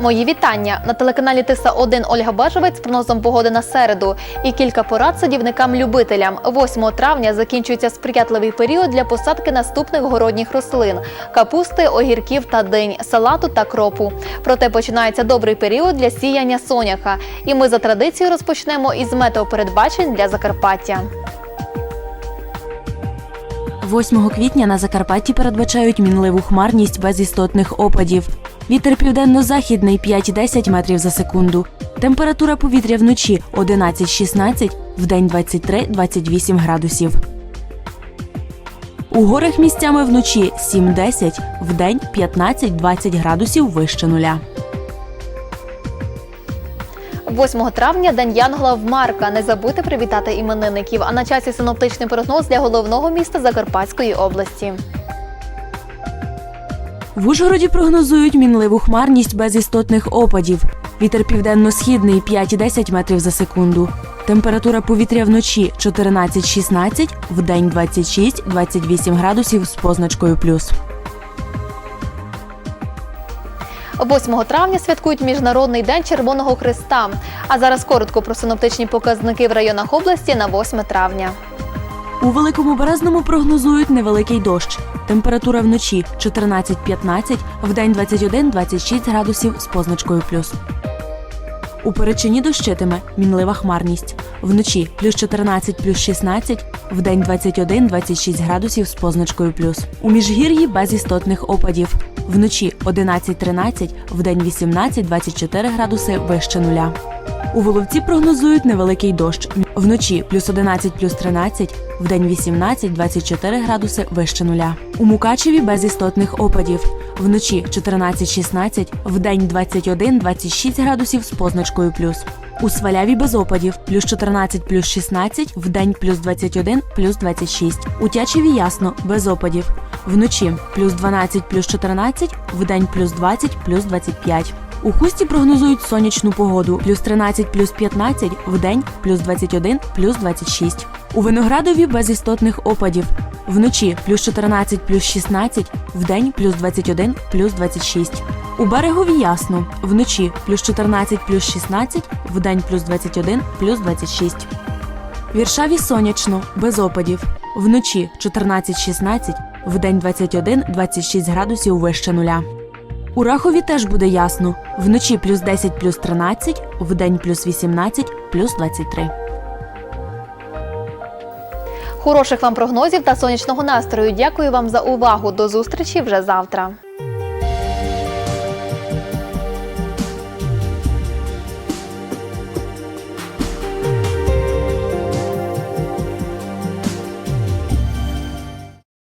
Мої вітання на телеканалі Тиса 1 Ольга Бажовець з прогнозом погоди на середу і кілька порад садівникам-любителям. 8 травня закінчується сприятливий період для посадки наступних городніх рослин: капусти, огірків та динь, салату та кропу. Проте починається добрий період для сіяння соняха. І ми за традицією розпочнемо із метеопередбачень для Закарпаття. 8 квітня на Закарпатті передбачають мінливу хмарність без істотних опадів. Вітер південно-західний 5-10 метрів за секунду. Температура повітря вночі 11-16, вдень 23-28 градусів. У горах місцями вночі 7-10, вдень 15-20 градусів вище нуля. 8 травня День Янгола в Марка. Не забудьте привітати іменинників. А на часі синоптичний прогноз для головного міста Закарпатської області. В Ужгороді прогнозують мінливу хмарність без істотних опадів. Вітер південно-східний 5-10 метрів за секунду. Температура повітря вночі 14-16, вдень 26-28 градусів з позначкою плюс. 8 травня святкують Міжнародний день Червоного Христа. А зараз коротко про синоптичні показники в районах області на 8 травня. У Великому Березному прогнозують невеликий дощ. Температура вночі 14-15, вдень 21-26 градусів з позначкою плюс. У Перечині дощитиме мінлива хмарність. Вночі плюс 14 плюс 16, вдень 21-26 градусів з позначкою плюс. У Міжгір'ї без істотних опадів. Вночі 11-13, вдень 18-24 градуси вище нуля. У Воловці прогнозують невеликий дощ. Вночі плюс 11 плюс 13, вдень 18-24 градуси вище нуля. У Мукачеві без істотних опадів. Вночі 14-16, вдень 21-26 градусів з позначкою плюс. У Сваляві без опадів плюс 14 плюс 16, вдень плюс 21 плюс 26. У Тячеві ясно без опадів. Вночі плюс 12 плюс 14, вдень плюс 20 плюс 25. У хусті прогнозують сонячну погоду плюс 13 плюс 15, вдень плюс 21 плюс 26. У виноградові без істотних опадів. Вночі плюс 14 плюс 16, вдень плюс 21 плюс 26. У берегові ясно. Вночі плюс 14 плюс 16, вдень плюс 21 плюс 26. Віршаві сонячно, без опадів. Вночі 14-16, вдень 21-26 градусів вище нуля. У Рахові теж буде ясно. Вночі плюс 10 плюс 13, вдень плюс 18 плюс 23. Хороших вам прогнозів та сонячного настрою. Дякую вам за увагу. До зустрічі вже завтра.